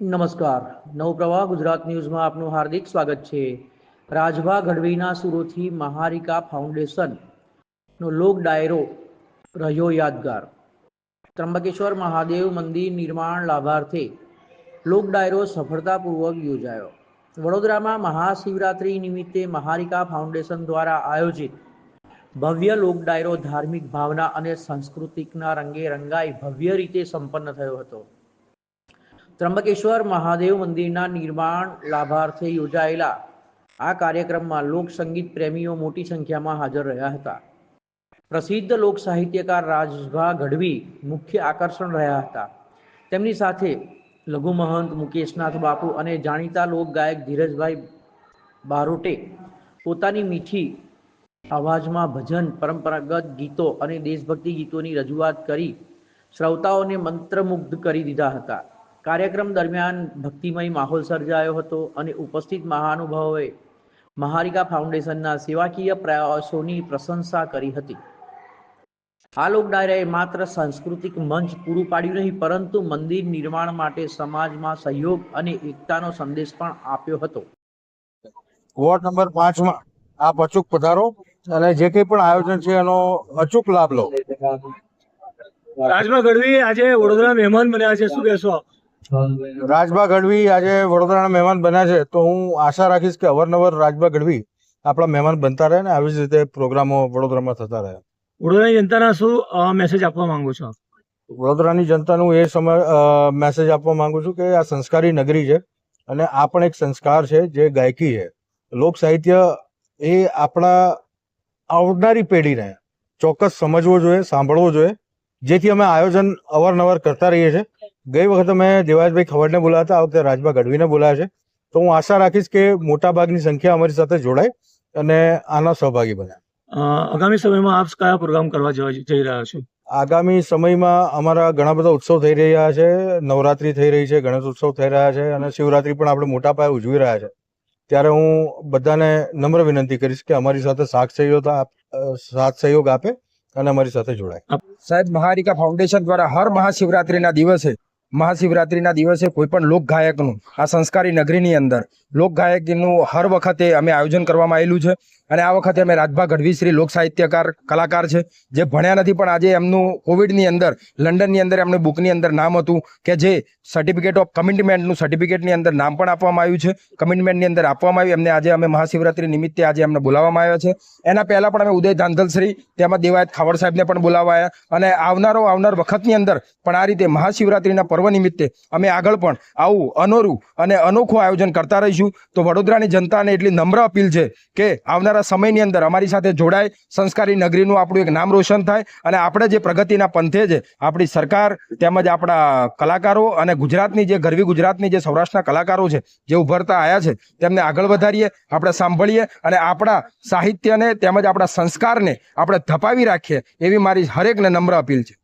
નમસ્કાર. નવપ્રવાહ ગુજરાત ન્યૂઝમાં આપનું હાર્દિક સ્વાગત છે. રાજભા ગઢવીના સુરોથી મહારિકા ફાઉન્ડેશનનો લોક ડાયરો રહ્યો યાદગાર. ત્રંબકેશ્વર મહાદેવ મંદિર નિર્માણ લાભાર્થે લોક ડાયરો સફળતાપૂર્વક યોજાયો. વડોદરામાં મહાશિવરાત્રિ નિમિત્તે મહારિકા ફાઉન્ડેશન દ્વારા આયોજિત ભવ્ય લોક ડાયરો ધાર્મિક ભાવના અને સાંસ્કૃતિકના રંગે રંગાઈ ભવ્ય રીતે સંપન્ન થયો હતો. ત્રંબકેશ્વર મહાદેવ મંદિરના નિર્માણ લાભાર્થે યોજાયેલા આ કાર્યક્રમમાં લોક સંગીત પ્રેમીઓ મોટી સંખ્યામાં હાજર રહ્યા હતા પ્રસિદ્ધ લોક સાહિત્યકાર રાજભા ગઢવી મુખ્ય આકર્ષણ રહ્યા હતા તેમની સાથે લઘુ મહંત મુકેશનાથ બાપુ અને જાણીતા લોક ગાયક ધીરજભાઈ બારોટે પોતાની મીઠી અવાજમાં ભજન પરંપરાગત ગીતો અને દેશભક્તિ ગીતોની રજૂઆત કરી શ્રોતાઓને મંત્રમુગ્ધ કરી દીધા હતા કાર્યક્રમ દરમિયાન ભક્તિમય માહોલ સર્જાયો હતો અને ઉપસ્થિત મહાનુભાવોએ મહારિકા ફાઉન્ડેશનના સેવાકીય પ્રયાસોની પ્રશંસા કરી હતી. આ લોક ડાયરાએ માત્ર સાંસ્કૃતિક મંચ પૂરું પાડ્યું નહીં પરંતુ મંદિર નિર્માણ માટે સમાજમાં સહયોગ અને એકતાનો સંદેશ પણ આપ્યો હતો. વોર્ડ નંબર પાંચમાં આપ અચૂક પધારો અને જે કંઈ પણ આયોજન છે એનો અચૂક લાભ લો. રાજમાં ગઢવી આજે વડોદરા મહેમાન બન્યા છે. શું કહેશો આપ? રાજભા ગઢવી આજે વડોદરાના મહેમાન બન્યા છે તો હું આશા રાખીશ કે અવારનવાર રાજભા ગઢવી આપણા મહેમાન બનતા રહે ને આવી જ રીતે પ્રોગ્રામો વડોદરામાં થતા રહે. વડોદરાની જનતાના શું મેસેજ આપવા માંગો છો? વડોદરાની જનતાનું એ સમય મેસેજ આપવા માંગુ છું કે આ સંસ્કારી નગરી છે અને આ પણ એક સંસ્કાર છે જે ગાયકી છે. લોક સાહિત્ય એ આપણા આવનારી પેઢીને ચોક્કસ સમજવો જોઈએ સાંભળવો જોઈએ જેથી અમે આયોજન અવારનવાર કરતા રહીએ છીએ. ગઈ વખતે મેં દેવાજભાઈ ખવડને બોલાયા હતા આ વખતે રાજભા ગઢવીને બોલાયા છે. તો હું આશા રાખીશ કે મોટા ભાગની સંખ્યા અમારી સાથે જોડાય અને આના સહભાગી બને. આગામી સમયમાં આપ કયા પ્રોગ્રામ કરવા જઈ રહ્યા છો? આગામી સમયમાં અમારા ઘણા બધા ઉત્સવ થઈ રહ્યા છે. નવરાત્રી થઈ રહી છે ગણેશ ઉત્સવ થઈ રહ્યા છે અને શિવરાત્રી પણ આપણે મોટા પાયે ઉજવી રહ્યા છે. ત્યારે હું બધાને નમ્ર વિનંતી કરીશ કે અમારી સાથે સાથ સહયોગ આપ- સાથ સહયોગ આપે અને અમારી સાથે જોડાય. સાહેબ મહારિકા ફાઉન્ડેશન દ્વારા હર મહાશિવરાત્રીના દિવસે મહાશિવરાત્રિના દિવસે કોઈ પણ લોકગાયકનું, આ સંસ્કારી નગરીની અંદર લોક ગાયકીનું હર વખતે અમે આયોજન કરવામાં આવેલું છે. અને આ વખતે અમે રાજભા ગઢવી શ્રી લોક સાહિત્યકાર, કલાકાર છે, જે ભણ્યા નથી, પણ આજે એમનું કોવિડની અંદર, લંડનની અંદર એમને બુકની અંદર નામ હતું કે જે સર્ટિફિકેટ ઓફ કમિટમેન્ટનું સર્ટિફિકેટની અંદર નામ પણ આપવામાં આવ્યું છે. કમિટમેન્ટની અંદર આપવામાં આવ્યું, એમને આજે અમે મહાશિવરાત્રિ નિમિત્તે આજે એમને બોલાવવામાં આવ્યા છે. એના પહેલાં પણ અમે ઉદય ધાંધલશ્રી, તેમાં દેવાયત ખાવડ સાહેબને પણ બોલાવાયા. અને આવનારો, આવનાર વખતની અંદર પણ આ રીતે મહાશિવરાત્રિના પર્વ નિમિત્તે અમે આગળ પણ આવું અનોરું અને અનોખું આયોજન કરતા રહીશું. તો વડોદરાની જનતાને એટલી નમ્ર અપીલ છે કે આવનારા સમયની અંદર અમારી સાથે જોડાય. સંસ્કારી નગરીનું આપણું એક નામ રોશન થાય અને આપણે જે પ્રગતિના પંથે છે, આપણી સરકાર તેમજ આપણા કલાકારો અને ગુજરાતની જે ગરવી ગુજરાતની જે સૌરાષ્ટ્રના કલાકારો છે, જે ઉભરતા આવ્યા છે, તેમને આગળ વધારીએ, આપણે સાંભળીએ અને આપણા સાહિત્યને તેમજ આપણા સંસ્કારને આપણે ધપાવી રાખીએ એવી મારી હરેકને નમ્ર અપીલ છે.